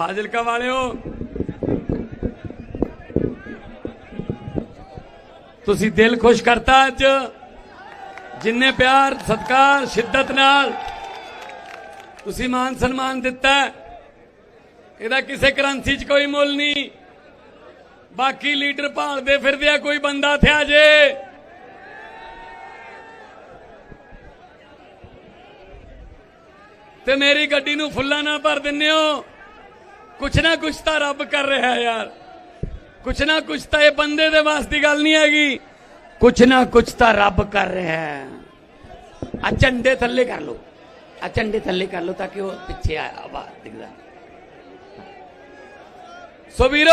ਫਾਜ਼ਿਲਕਾ ਵਾਲਿਓ। ਤੁਸੀਂ ਦਿਲ ਖੁਸ਼ ਕਰਤਾ ਅੱਜ। ਜਿੰਨੇ ਪਿਆਰ ਸਤਕਾਰ ਸ਼ਿੱਦਤ ਨਾਲ ਤੁਸੀਂ ਮਾਨ ਸਨਮਾਨ ਦਿੱਤਾ ਇਹਦਾ ਕਿਸੇ ਕਰੰਸੀ 'ਚ ਕੋਈ ਮੁੱਲ ਨਹੀਂ। ਬਾਕੀ ਲੀਡਰ ਭਾਲਦੇ ਫਿਰਦੇ ਆ, ਕੋਈ ਬੰਦਾ ਥਿਆ ਜੇ। ਤੇ ਮੇਰੀ ਗੱਡੀ ਨੂੰ ਫੁੱਲਾਂ ਨਾਲ ਭਰ ਦਿੰਨੇ ਹੋ। ਕੁਛ ਨਾ ਕੁਛ ਤਾਂ ਰੱਬ ਕਰ ਰਿਹਾ ਹੈ ਯਾਰ ਕੁਛ ਨਾ ਕੁਛ ਤਾਂ ਇਹ ਬੰਦੇ ਦੇ ਵਾਸ ਦੀ ਗੱਲ ਨਹੀਂ ਹੈਗੀ ਕੁਛ ਨਾ ਕੁਛ ਤਾਂ ਰੱਬ ਕਰ ਰਿਹਾ ਹੈ ਆ ਝੰਡੇ ਥੱਲੇ ਕਰ ਲਓ ਆ ਝੰਡੇ ਥੱਲੇ ਕਰ ਲਓ ਤਾਂ ਕਿ ਉਹ ਪਿੱਛੇ ਆ ਆਵਾਜ਼ ਦਿਖਦਾ ਸੋ ਵੀਰੋ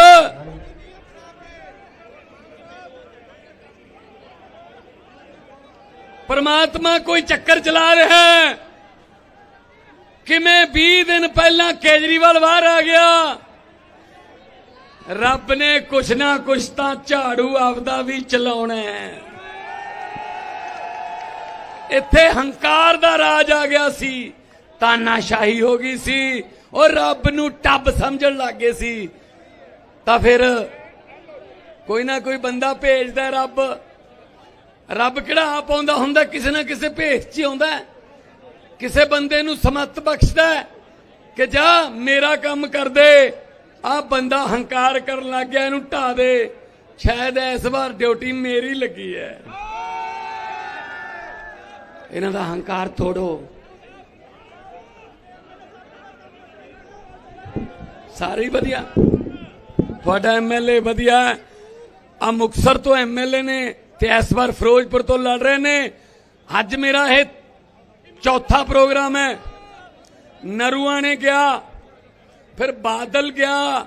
ਪਰਮਾਤਮਾ ਕੋਈ ਚੱਕਰ ਚਲਾ ਰਿਹਾ ਹੈ ਕਿਵੇਂ 20 ਦਿਨ ਪਹਿਲਾਂ ਕੇਜਰੀਵਾਲ ਬਾਹਰ ਆ ਗਿਆ? ਰੱਬ ਨੇ ਕੁਛ ਨਾ ਕੁਛ ਤਾਂ ਝਾੜੂ ਆਪਦਾ ਵੀ ਚਲਾਉਣਾ ਹੈ। ਇੱਥੇ ਹੰਕਾਰ ਦਾ ਰਾਜ ਆ ਗਿਆ ਸੀ। ਤਾਨਾਸ਼ਾਹੀ ਹੋ ਗਈ ਸੀ। ਉਹ ਰੱਬ ਨੂੰ ਟੱਬ ਸਮਝਣ ਲੱਗ ਗਏ ਸੀ। ਤਾਂ ਫਿਰ ਕੋਈ ਨਾ ਕੋਈ ਬੰਦਾ ਭੇਜਦਾ ਰੱਬ। ਰੱਬ ਕਿਹੜਾ ਆਪ ਆਉਂਦਾ ਹੁੰਦਾ, ਕਿਸੇ ਨਾ ਕਿਸੇ ਭੇਸ 'ਚ ਹੀ ਆਉਂਦਾ ਕਿਸੇ ਬੰਦੇ ਨੂੰ ਸਮਤ ਬਖਸ਼ਦਾ ਕਿ ਜਾ ਮੇਰਾ ਕੰਮ ਕਰ ਦੇ, ਆ ਬੰਦਾ ਹੰਕਾਰ ਕਰਨ ਲੱਗ ਗਿਆ, ਇਹਨੂੰ ਢਾ ਦੇ। ਸ਼ਾਇਦ ਇਸ ਵਾਰ ਡਿਊਟੀ ਮੇਰੀ ਲੱਗੀ ਹੈ। ਇਹਨਾਂ ਦਾ ਹੰਕਾਰ ਤੋੜੋ। ਸਾਰੇ ਵਧੀਆ। ਤੁਹਾਡਾ ਐਮਐਲਏ ਵਧੀਆ ਆ ਮੁਕਸਰ ਤੋਂ ਐਮਐਲਏ ਨੇ ਤੇ ਇਸ ਵਾਰ ਫਿਰੋਜ਼ਪੁਰ ਤੋਂ ਲੜ ਰਹੇ ਨੇ। ਅੱਜ ਮੇਰਾ ਇਹ ਚੌਥਾ ਪ੍ਰੋਗਰਾਮ ਹੈ। ਨਰੂਆ ਨੇ ਗਿਆ ਫਿਰ ਬਾਦਲ ਗਿਆ,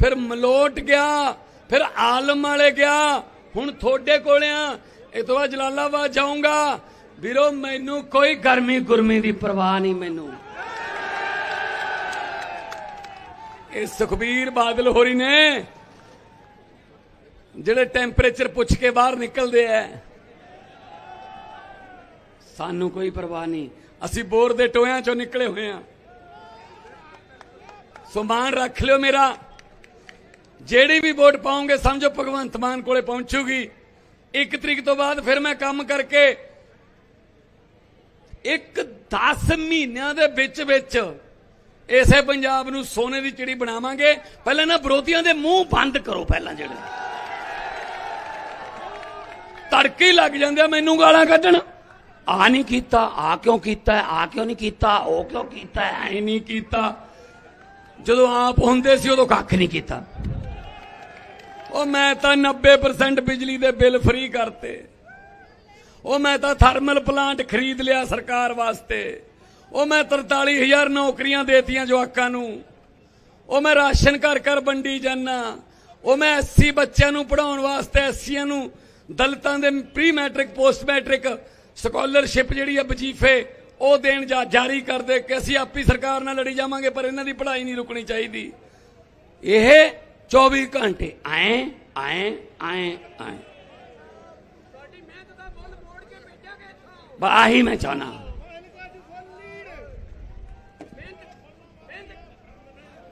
ਫਿਰ ਮਲੋਟ ਗਿਆ, ਫਿਰ ਆਲਮ ਵਾਲੇ ਗਿਆ, ਹੁਣ ਤੁਹਾਡੇ ਕੋਲ ਆ। ਇਹ ਤੋਂ ਬਾਅਦ ਜਲਾਲਾਬਾਦ ਜਾਊਂਗਾ। ਵੀਰੋ, ਮੈਨੂੰ ਕੋਈ ਗਰਮੀ ਗੁਰਮੀ ਦੀ ਪਰਵਾਹ ਨਹੀਂ ਮੈਨੂੰ। ਇਹ ਸੁਖਬੀਰ ਬਾਦਲ ਹੋਰੀ ਨੇ, ਜਿਹੜੇ ਟੈਂਪਰੇਚਰ ਪੁੱਛ ਕੇ ਬਾਹਰ ਨਿਕਲਦੇ ਐ ਸਾਨੂੰ ਕੋਈ ਪਰਵਾਹ ਨਹੀਂ। ਅਸੀਂ ਬੋਰ ਦੇ ਟੋਇਆਂ ਚੋਂ ਨਿਕਲੇ ਹੋਏ ਆ ਸਮਾਨ ਰੱਖ ਲਿਓ ਮੇਰਾ। ਜਿਹੜੀ ਵੀ ਵੋਟ ਪਾਉਂਗੇ ਸਮਝੋ ਭਗਵੰਤ ਮਾਨ ਕੋਲੇ ਪਹੁੰਚੂਗੀ। ਇੱਕ ਤਰੀਕ ਤੋਂ ਬਾਅਦ ਫਿਰ ਮੈਂ ਕੰਮ ਕਰਕੇ ਇੱਕ 10 ਮਹੀਨਿਆਂ ਦੇ ਵਿੱਚ ਵਿੱਚ ਇਸੇ ਪੰਜਾਬ ਨੂੰ ਸੋਨੇ ਦੀ ਚਿੜੀ ਬਣਾਵਾਂਗੇ। ਪਹਿਲਾਂ ਨਾ ਵਿਰੋਧੀਆਂ ਦੇ ਮੂੰਹ ਬੰਦ ਕਰੋ ਪਹਿਲਾਂ ਜਿਹੜੇ। ਤੜਕੇ ਹੀ ਲੱਗ ਜਾਂਦੇ ਆ, ਮੈਨੂੰ ਗਾਲਾਂ ਕੱਢਣ। ਆ ਨਹੀਂ ਕੀਤਾ ਆ ਕਿਉਂ ਕੀਤਾ ਆ ਕਿਉਂ ਨਹੀਂ ਕੀਤਾ ਉਹ ਕਿਉਂ ਕੀਤਾ ਐ ਨਹੀਂ ਕੀਤਾ ਜਦੋਂ ਆਪ ਹੁੰਦੇ ਸੀ ਉਦੋਂ ਕੱਖ ਨਹੀਂ ਕੀਤਾ ਉਹ ਮੈਂ ਤਾਂ 90% ਬਿਜਲੀ ਦੇ ਬਿੱਲ ਫ੍ਰੀ ਕਰਤੇ ਉਹ ਮੈਂ ਤਾਂ ਥਰਮਲ ਪਲਾਂਟ ਖਰੀਦ ਲਿਆ ਸਰਕਾਰ ਵਾਸਤੇ ਉਹ ਮੈਂ 43000 ਨੌਕਰੀਆਂ ਦੇਤੀਆਂ ਜਵਾਕਾਂ ਨੂੰ ਉਹ ਮੈਂ ਰਾਸ਼ਨ ਘਰ ਘਰ ਵੰਡੀ ਜਾਨਾ ਉਹ ਮੈਂ 80 ਬੱਚਿਆਂ ਨੂੰ ਪੜਾਉਣ ਵਾਸਤੇ ਐਸਸੀਆਂ ਨੂੰ ਦਲਿਤਾਂ ਦੇ pre matric post matric scholarship ਜਿਹੜੀ ਆ ਵਜੀਫੇ, ਉਹ ਦੇਣ ਜਾ ਜਾਰੀ ਕਰਦੇ ਕਿ ਅਸੀਂ ਆਪੀ ਸਰਕਾਰ ਨਾਲ ਲੜੀ ਜਾਵਾਂਗੇ, ਪਰ ਇਹਨਾਂ ਦੀ ਪੜ੍ਹਾਈ ਨਹੀਂ ਰੁਕਣੀ ਚਾਹੀਦੀ। ਇਹ 24 ਘੰਟੇ ਆਏ ਆਏ ਆਏ ਆਏ। ਬਸ ਆਹੀ ਮੈਂ ਚਾਹਨਾ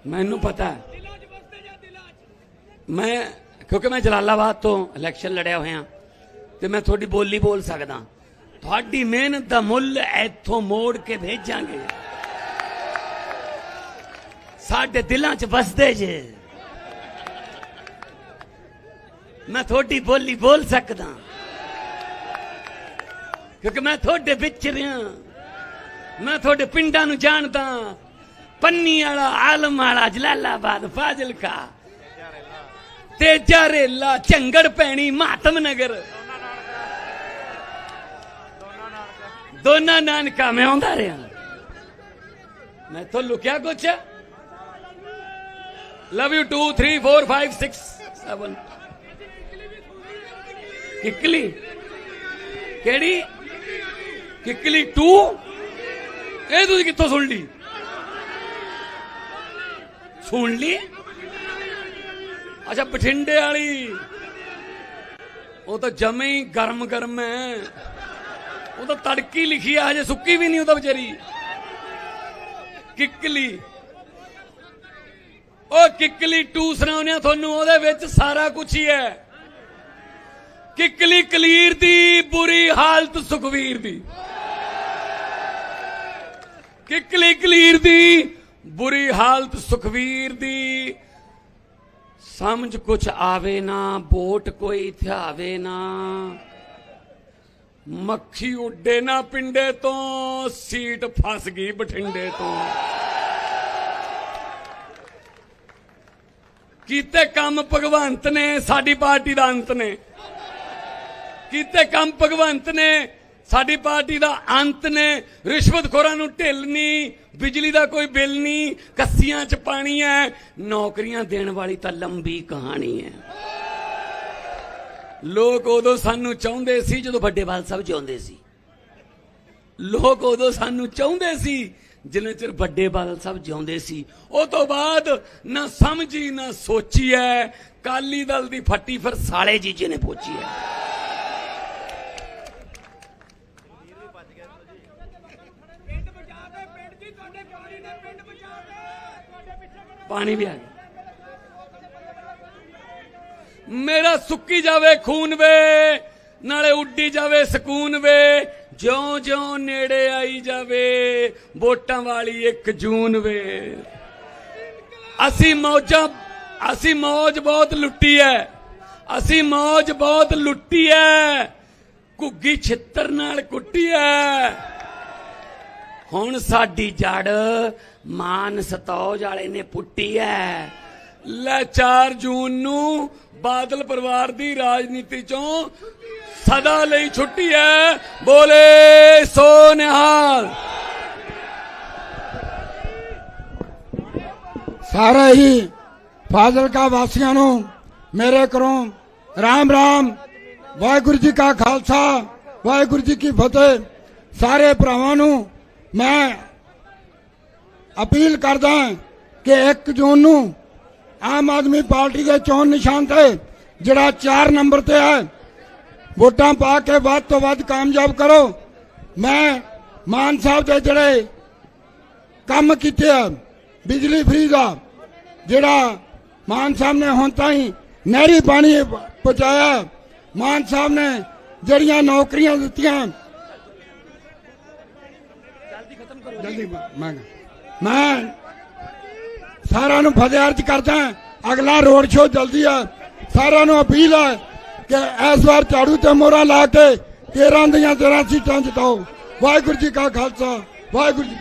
ਮੈਨੂੰ ਪਤਾ ਮੈਂ, ਕਿਉਂਕਿ ਮੈਂ ਜਲਾਲਾਬਾਦ ਤੋਂ ਇਲੈਕਸ਼ਨ ਲੜਿਆ ਹੋਇਆ। ਤੇ ਮੈਂ ਤੁਹਾਡੀ ਬੋਲੀ ਬੋਲ ਸਕਦਾ। ਤੁਹਾਡੀ ਮਿਹਨਤ ਦਾ ਮੁੱਲ ਇੱਥੋਂ ਮੋੜ ਕੇ ਭੇਜਾਂਗੇ। ਸਾਡੇ ਦਿਲਾਂ 'ਚ ਵਸਦੇ ਜੇ। ਮੈਂ ਤੁਹਾਡੀ ਬੋਲੀ ਬੋਲ ਸਕਦਾ। ਕਿਉਂਕਿ ਮੈਂ ਤੁਹਾਡੇ ਵਿੱਚ ਰਿਹਾ। ਮੈਂ ਤੁਹਾਡੇ ਪਿੰਡਾਂ ਨੂੰ ਜਾਣਦਾ। ਪੰਨੀ ਵਾਲਾ, ਆਲਮ ਵਾਲਾ, ਜਲਾਲਾਬਾਦ, ਫਾਜ਼ਿਲਕਾ। ਤੇਜਾ ਰੇਲਾ ਝੰਗੜ ਪੈਣੀ, ਮਾਤਮ ਨਗਰ। ਦੋਨਾਂ ਨਾਨਕਾ, ਮੈਂ ਆਉਂਦਾ ਰਿਹਾ। ਮੈਂ ਤੋਂ ਲੁਕਿਆ ਕੁਛ? ਲਵ ਯੂ 2 3 4 5 6 7 ਕਿਕਲੀ? ਕਿਹੜੀ? ਕਿਕਲੀ 2 ਇਹ ਤੁਸੀਂ ਕਿੱਥੋਂ ਸੁਣ ਲਈ? ਸੁਣ ਲਈ? ਅੱਛਾ, ਬਠਿੰਡੇ ਵਾਲੀ। ਉਹ ਤਾਂ ਜਮੇ ਹੀ ਗਰਮ ਗਰਮ ਹੈ। ਉਹ ਤਾਂ ਤੜਕੀ ਲਿਖੀ ਆ, ਹਜੇ ਸੁੱਕੀ ਵੀ ਨਹੀਂ ਉਹ ਤਾਂ ਵਿਚਾਰੀ। ਕਿੱਕਲੀ। ਉਹ ਕਿੱਕਲੀ 2 ਸੁਣਾਉਂਦੇ ਤੁਹਾਨੂੰ ਉਹਦੇ ਵਿੱਚ ਸਾਰਾ ਕੁਝ ਹੀ ਹੈ। ਕਿੱਕਲੀ ਕਲੀਰ ਦੀ, ਬੁਰੀ ਹਾਲਤ ਸੁਖਵੀਰ ਦੀ। ਕਿੱਕਲੀ ਕਲੀਰ ਦੀ, ਬੁਰੀ ਹਾਲਤ ਸੁਖਵੀਰ ਦੀ। ਸਮਝ ਕੁਛ ਆਵੇ ਨਾ, ਵੋਟ ਕੋਈ ਥਿਆਵੇ ਨਾ। ਮੱਖੀ ਉੱਡੇ ਨਾ ਪਿੰਡੇ ਤੋਂ, ਸੀਟ ਫਸ ਗਈ ਬਠਿੰਡੇ ਤੋਂ। ਕੀਤੇ ਕੰਮ ਭਗਵੰਤ ਨੇ, ਸਾਡੀ ਪਾਰਟੀ ਦਾ ਅੰਤ ਨੇ। ਕੀਤੇ ਕੰਮ ਭਗਵੰਤ ਨੇ, ਸਾਡੀ ਪਾਰਟੀ ਦਾ ਅੰਤ ਨੇ। ਰਿਸ਼ਵਤਖੋਰਾਂ ਨੂੰ ਢਿੱਲ ਨਹੀਂ, ਬਿਜਲੀ ਦਾ ਕੋਈ ਬਿੱਲ ਨਹੀਂ, ਕੱਸੀਆਂ 'ਚ ਪਾਣੀ ਹੈ, ਨੌਕਰੀਆਂ ਦੇਣ ਵਾਲੀ ਤਾਂ ਲੰਬੀ ਕਹਾਣੀ ਹੈ। ਲੋਕ ਉਦੋਂ ਸਾਨੂੰ ਚਾਹੁੰਦੇ ਸੀ ਜਦੋਂ ਵੱਡੇ ਬਾਲ ਸਾਹਿਬ ਜਿਉਂਦੇ ਸੀ। ਲੋਕ ਉਦੋਂ ਸਾਨੂੰ ਚਾਹੁੰਦੇ ਸੀ ਜਿੰਨੇ ਚਿਰ ਵੱਡੇ ਬਾਦਲ ਸਾਹਿਬ ਜਿਉਂਦੇ ਸੀ। ਉਹ ਤੋਂ ਬਾਅਦ ਨਾ ਸਮਝੀ, ਨਾ ਸੋਚੀ ਐ। ਕਾਲੀ ਦਲ ਦੀ ਫੱਟੀ ਫਿਰ ਸਾਲੇ ਜੀਜੇ ਨੇ ਪੋਚੀ ਐ। ਪਾਣੀ ਵੀ ਆ ਗਿਆ। ਮੇਰਾ ਸੁੱਕੀ ਜਾਵੇ ਖੂਨ ਵੇ, ਨਾਲੇ ਉੱਡੀ ਜਾਵੇ ਸਕੂਨ ਵੇ। ਜਿਉਂ-ਜਿਉਂ ਨੇੜੇ ਆਈ ਜਾਵੇ, ਵੋਟਾਂ ਵਾਲੀ 1 ਜੂਨ ਵੇ। ਅਸੀਂ ਮੌਜਾਂ, ਅਸੀਂ ਮੌਜ ਬਹੁਤ ਲੁੱਟੀ ਐ। ਅਸੀਂ ਮੌਜ ਬਹੁਤ ਲੁੱਟੀ ਐ। ਘੁੱਗੀ ਛਿੱਤਰ ਨਾਲ ਕੁੱਟੀ ਐ। ਹੁਣ ਸਾਡੀ ਜੜ ਮਾਨ ਸਤੌਜ ਵਾਲੇ ਨੇ ਪੁੱਟੀ ਐ। ਲੈ 4 ਜੂਨ ਨੂੰ ਬਾਦਲ ਪਰਿਵਾਰ ਦੀ ਰਾਜਨੀਤੀ ਚੋਂ ਸਦਾ ਲਈ ਛੁੱਟੀ ਹੈ। ਬੋਲੇ ਸੋ ਨਿਹਾਲ। ਸਾਰੇ ਹੀ ਫਾਜ਼ਿਲਕਾ ਵਾਸੀਆਂ ਨੂੰ ਮੇਰੇ ਘਰੋਂ ਰਾਮ ਰਾਮ, ਵਾਹਿਗੁਰੂ ਜੀ ਕਾ ਖਾਲਸਾ, ਵਾਹਿਗੁਰੂ ਜੀ ਕੀ ਫਤਿਹ। ਸਾਰੇ ਭਰਾਵਾਂ ਨੂੰ ਮੈਂ ਅਪੀਲ ਕਰਦਾ ਕਿ 1 ਜੂਨ ਨੂੰ ਆਮ ਆਦਮੀ ਪਾਰਟੀ ਦੇ ਚੋਣ ਨਿਸ਼ਾਨ ਤੇ ਜਿਹੜਾ 4 ਨੰਬਰ ਤੇ ਹੈ ਵੋਟਾਂ ਪਾ ਕੇ ਵੱਧ ਤੋਂ ਵੱਧ ਕਾਮਯਾਬ ਕਰੋ ਮੈਂ ਮਾਨ ਸਾਹਿਬ ਦੇ ਜਿਹੜੇ ਕੰਮ ਕੀਤੇ ਆ ਬਿਜਲੀ ਫ੍ਰੀ ਦਾ ਜਿਹੜਾ ਮਾਨ ਸਾਹਿਬ ਨੇ ਹੁਣ ਤਾਈਂ ਨਹਿਰੀ ਪਾਣੀ ਪਹੁੰਚਾਇਆ ਮਾਨ ਸਾਹਿਬ ਨੇ ਜਿਹੜੀਆਂ ਨੌਕਰੀਆਂ ਦਿੱਤੀਆਂ ਜਲਦੀ ਮੈਂ ਮੈਂ ਸਾਰਿਆਂ ਨੂੰ ਫਤਿਹ ਅਰਜ ਕਰਦਾ ਅਗਲਾ ਰੋਡ ਸ਼ੋਅ ਜਲਦੀ ਆ ਸਾਰਿਆਂ ਨੂੰ ਅਪੀਲ ਹੈ ਕਿ ਇਸ ਵਾਰ ਝਾੜੂ ਤੇ ਮੋਹਰਾਂ ਲਾ ਕੇ 13 ਦੀਆਂ 13 ਸੀਟਾਂ ਜਿਤਾਓ। ਵਾਹਿਗੁਰੂ ਜੀ ਕਾ ਖਾਲਸਾ, ਵਾਹਿਗੁਰੂ ਜੀ